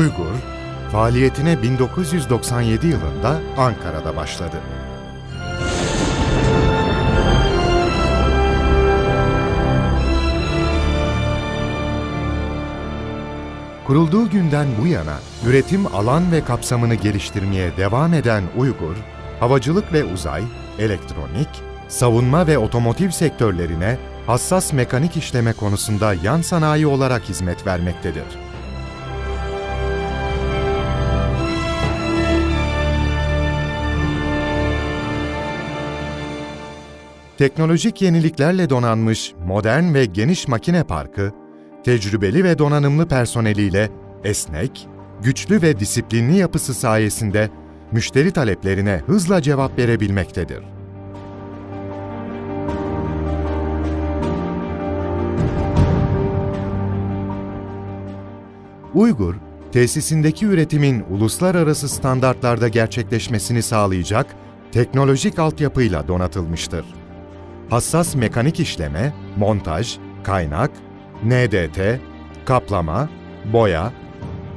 Uygur, faaliyetine 1997 yılında Ankara'da başladı. Kurulduğu günden bu yana üretim alan ve kapsamını geliştirmeye devam eden Uygur, havacılık ve uzay, elektronik, savunma ve otomotiv sektörlerine hassas mekanik işleme konusunda yan sanayi olarak hizmet vermektedir. Teknolojik yeniliklerle donanmış modern ve geniş makine parkı, tecrübeli ve donanımlı personeliyle esnek, güçlü ve disiplinli yapısı sayesinde müşteri taleplerine hızla cevap verebilmektedir. Uygur, tesisindeki üretimin uluslararası standartlarda gerçekleşmesini sağlayacak teknolojik altyapıyla donatılmıştır. Hassas mekanik işleme, montaj, kaynak, NDT, kaplama, boya,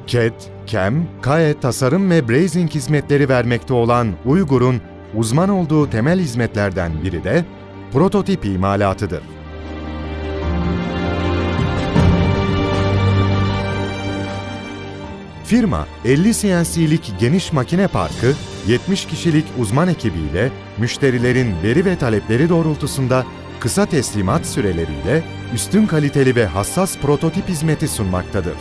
CAD, CAM, KAE tasarım ve brazing hizmetleri vermekte olan Uygur'un uzman olduğu temel hizmetlerden biri de prototip imalatıdır. Firma 50 CNC'lik geniş makine parkı, 70 kişilik uzman ekibiyle müşterilerin veri ve talepleri doğrultusunda kısa teslimat süreleriyle üstün kaliteli ve hassas prototip hizmeti sunmaktadır.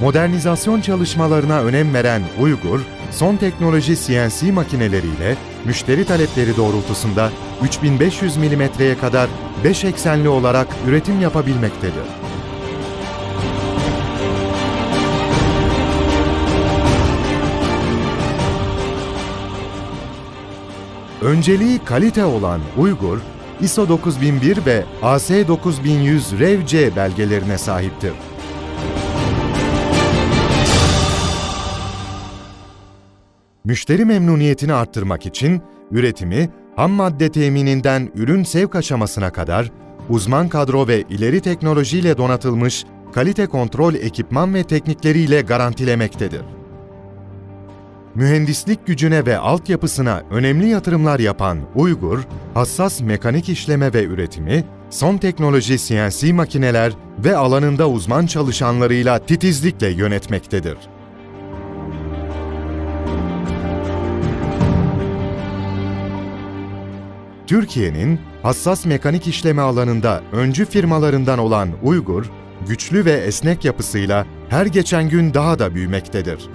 Modernizasyon çalışmalarına önem veren Uygur, son teknoloji CNC makineleriyle müşteri talepleri doğrultusunda 3500 milimetreye kadar 5 eksenli olarak üretim yapabilmektedir. Önceliği kalite olan Uygur, ISO 9001 ve AS 9100 REV-C belgelerine sahiptir. Müşteri memnuniyetini arttırmak için üretimi ham madde temininden ürün sevk aşamasına kadar uzman kadro ve ileri teknolojiyle donatılmış kalite kontrol ekipman ve teknikleriyle garantilemektedir. Mühendislik gücüne ve altyapısına önemli yatırımlar yapan Uygur, hassas mekanik işleme ve üretimi, son teknoloji CNC makineler ve alanında uzman çalışanlarıyla titizlikle yönetmektedir. Türkiye'nin hassas mekanik işleme alanında öncü firmalarından olan Uygur, güçlü ve esnek yapısıyla her geçen gün daha da büyümektedir.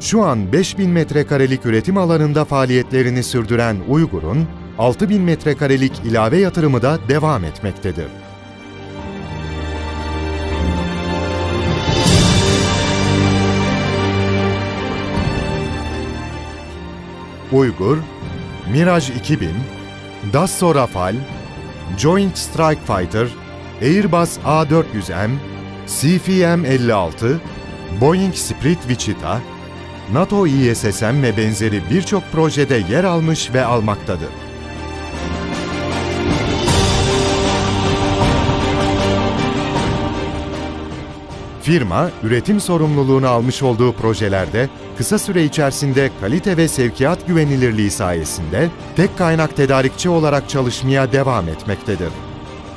Şu an 5000 metrekarelik üretim alanında faaliyetlerini sürdüren Uygur'un 6000 metrekarelik ilave yatırımı da devam etmektedir. Uygur, Mirage 2000, Dassault Rafale, Joint Strike Fighter, Airbus A400M, CFM-56, Boeing Spirit Wichita, NATO ISSM ve benzeri birçok projede yer almış ve almaktadır. Firma, üretim sorumluluğunu almış olduğu projelerde kısa süre içerisinde kalite ve sevkiyat güvenilirliği sayesinde tek kaynak tedarikçi olarak çalışmaya devam etmektedir.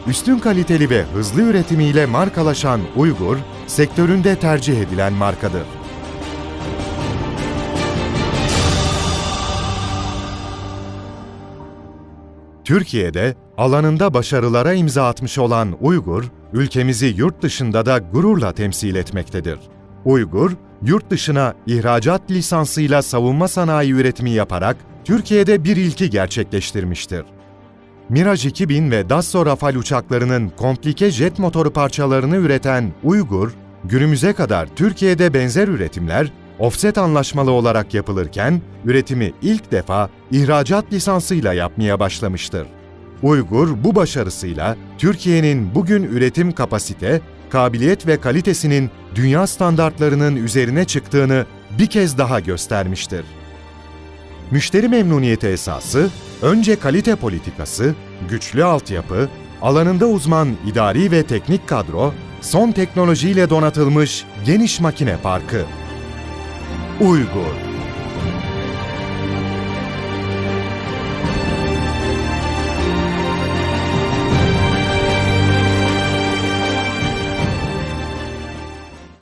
Üstün kaliteli ve hızlı üretimiyle markalaşan Uygur, sektöründe tercih edilen markadır. Türkiye'de alanında başarılara imza atmış olan Uygur, ülkemizi yurt dışında da gururla temsil etmektedir. Uygur, yurt dışına ihracat lisansıyla savunma sanayi üretimi yaparak Türkiye'de bir ilki gerçekleştirmiştir. Mirage 2000 ve Dassault Rafale uçaklarının komplike jet motoru parçalarını üreten Uygur, günümüze kadar Türkiye'de benzer üretimler offset anlaşmalı olarak yapılırken üretimi ilk defa ihracat lisansıyla yapmaya başlamıştır. Uygur bu başarısıyla Türkiye'nin bugün üretim kapasite, kabiliyet ve kalitesinin dünya standartlarının üzerine çıktığını bir kez daha göstermiştir. Müşteri memnuniyeti esası, Önce kalite politikası, güçlü altyapı, alanında uzman idari ve teknik kadro, son teknolojiyle donatılmış geniş makine parkı. Uygur